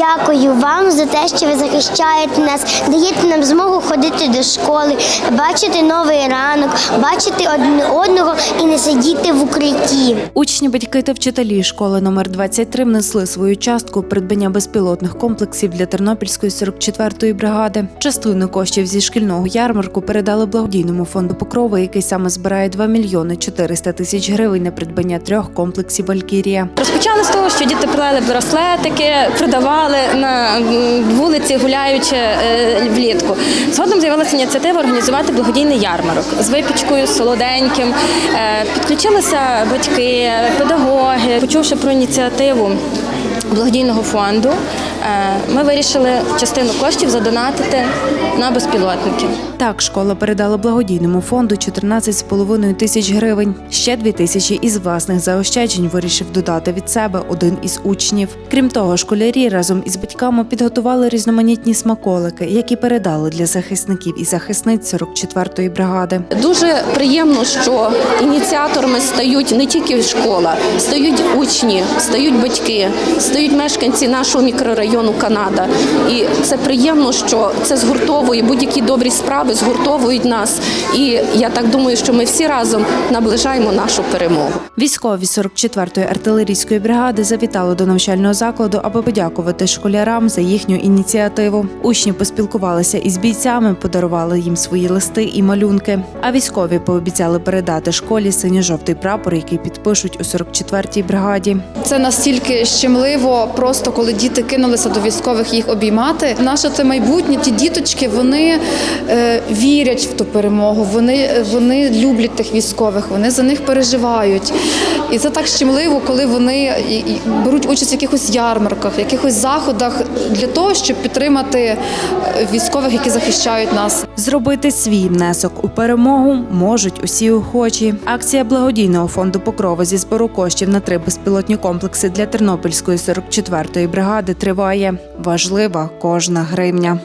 Дякую вам за те, що ви захищаєте нас, даєте нам змогу ходити до школи, бачити новий ранок, бачити один одного і не сидіти в укритті. Учні, батьки та вчителі школи номер 23 внесли свою частку придбання безпілотних комплексів для Тернопільської 44-ї бригади. Частину коштів зі шкільного ярмарку передали благодійному фонду Покрова, який саме збирає 2 мільйони 400 тисяч гривень на придбання трьох комплексів Валькірія. Розпочали з того, що діти плели браслетики, продавали на вулиці, гуляючи е, влітку. Згодом з'явилася ініціатива організувати благодійний ярмарок з випічкою, з солоденьким. Е, Підключилися батьки, педагоги. Почувши про ініціативу благодійного фонду, ми вирішили частину коштів задонатити на безпілотники. Так, школа передала благодійному фонду 14,5 тисяч гривень. Ще 2 тисячі із власних заощаджень вирішив додати від себе один із учнів. Крім того, школярі разом із батьками підготували різноманітні смаколики, які передали для захисників і захисниць 44-ї бригади. Дуже приємно, що ініціаторами стають не тільки школа, стають учні, стають батьки, стають мешканці нашого мікрорайону Канада. І це приємно, що це згуртовує будь-які добрі справи, згуртовують нас. І я так думаю, що ми всі разом наближаємо нашу перемогу. Військові 44-ї артилерійської бригади завітали до навчального закладу, аби подякувати школярам за їхню ініціативу. Учні поспілкувалися із бійцями, подарували їм свої листи і малюнки. А військові пообіцяли передати школі синьо-жовтий прапор, який підпишуть у 44-й бригаді. Це настільки щемливо, просто коли діти кинулися до військових їх обіймати. Наше це майбутнє. Ті діточки вони е, вірять в ту перемогу. Вони, вони люблять тих військових, вони за них переживають. І це так щемливо, коли вони беруть участь в якихось ярмарках, якихось заходах для того, щоб підтримати е, військових, які захищають нас. Зробити свій внесок у перемогу можуть усі охочі. Акція благодійного фонду Покрова зі збору коштів на три безпілотні комплекси для Тернопільської 44-ї бригади триває. Важлива кожна гривня.